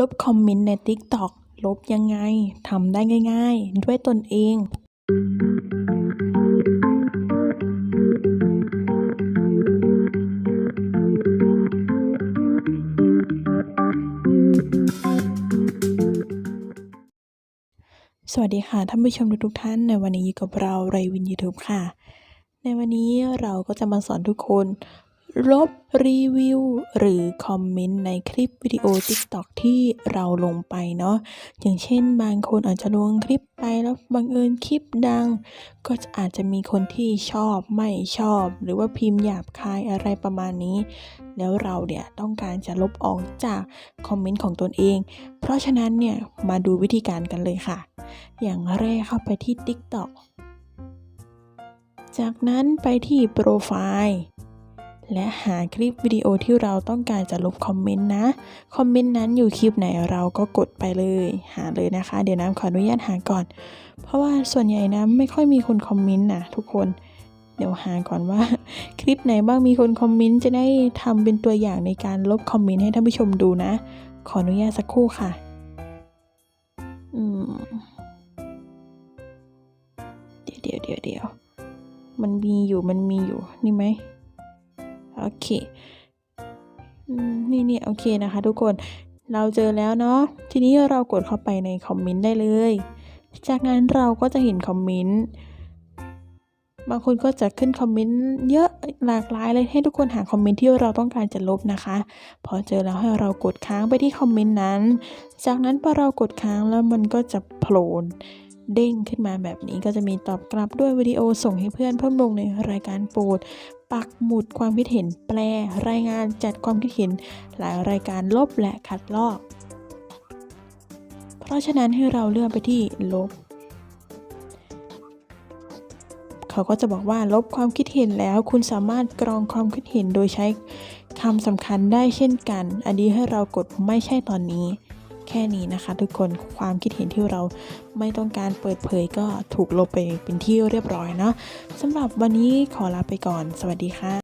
ลบคอมเมนต์ใน TikTok ลบยังไง ทำได้ง่าย ๆ ด้วยตนเอง สวัสดีค่ะ ท่านผู้ชมทุกท่าน ในวันนี้อยู่กับเราไรวินยูทูบค่ะ ในวันนี้เราก็จะมาสอนทุกคน ลบรีวิวหรือคอมเมนต์ในคลิปวิดีโอ TikTok ที่เราลงไปเนาะอย่างเช่นบางคนอาจจะลงคลิปไปแล้วบังเอิญคลิปดัง ก็อาจจะมีคนที่ชอบไม่ชอบ หรือว่าพิมพ์หยาบคายอะไรประมาณนี้ แล้วเราเนี่ยต้องการจะลบออกจากคอมเมนต์ของตนเอง เพราะฉะนั้นเนี่ยมาดูวิธีการกันเลยค่ะ อย่างแรกเข้าไปที่ TikTok จากนั้นไปที่โปรไฟล์ และหาคลิปวิดีโอที่เราต้องการจะลบคอมเมนต์นะ คอมเมนต์นั้นอยู่คลิปไหนเราก็กดไปเลย หาเลยนะคะ เดี๋ยวน้ำขออนุญาตหาก่อน เพราะว่าส่วนใหญ่นะไม่ค่อยมีคนคอมเมนต์นะทุกคน เดี๋ยวหาก่อนว่า คลิปไหนบ้างมีคนคอมเมนต์จะได้ทำเป็นตัวอย่างในการลบคอมเมนต์ให้ท่านผู้ชมดูนะ ขออนุญาตสักครู่ค่ะ อืม เดี๋ยวเดี๋ยวเดี๋ยวเดี๋ยวมันมีอยู่มันมีอยู่นี่ไหม โอเคนี่นี่โอเคนะคะ ทุกคนเราเจอแล้วเนาะทีนี้เรากดเข้าไปในคอมเมนต์ได้เลย จากนั้นเราก็จะเห็นคอมเมนต์บางคนก็จะขึ้นคอมเมนต์เยอะหลากหลายเลยให้ทุกคนหาคอมเมนต์ที่เราต้องการจะลบนะคะ พอเจอแล้วให้เรากดค้างไปที่คอมเมนต์นั้น จากนั้นพอเรากดค้างแล้วมันก็จะโผล่ เด้งขึ้นมาแบบนี้ก็จะมีตอบกลับด้วยวิดีโอส่งให้เพื่อนเพิ่มลงในรายการโปรด ปักหมุดความคิดเห็นแปล รายงานจัดความคิดเห็น หลายรายการลบและคัดลอก เพราะฉะนั้นให้เราเลื่อนไปที่ลบ เขาก็จะบอกว่าลบความคิดเห็นแล้ว คุณสามารถกรองความคิดเห็นโดยใช้คำสำคัญได้เช่นกัน อันนี้ให้เรากดไม่ใช่ตอนนี้ แค่นี้นะคะ ทุกคนความคิดเห็นที่เราไม่ต้องการเปิดเผยก็ถูกลบไปเป็นที่เรียบร้อยเนาะสำหรับวันนี้ขอลาไปก่อน สวัสดีค่ะ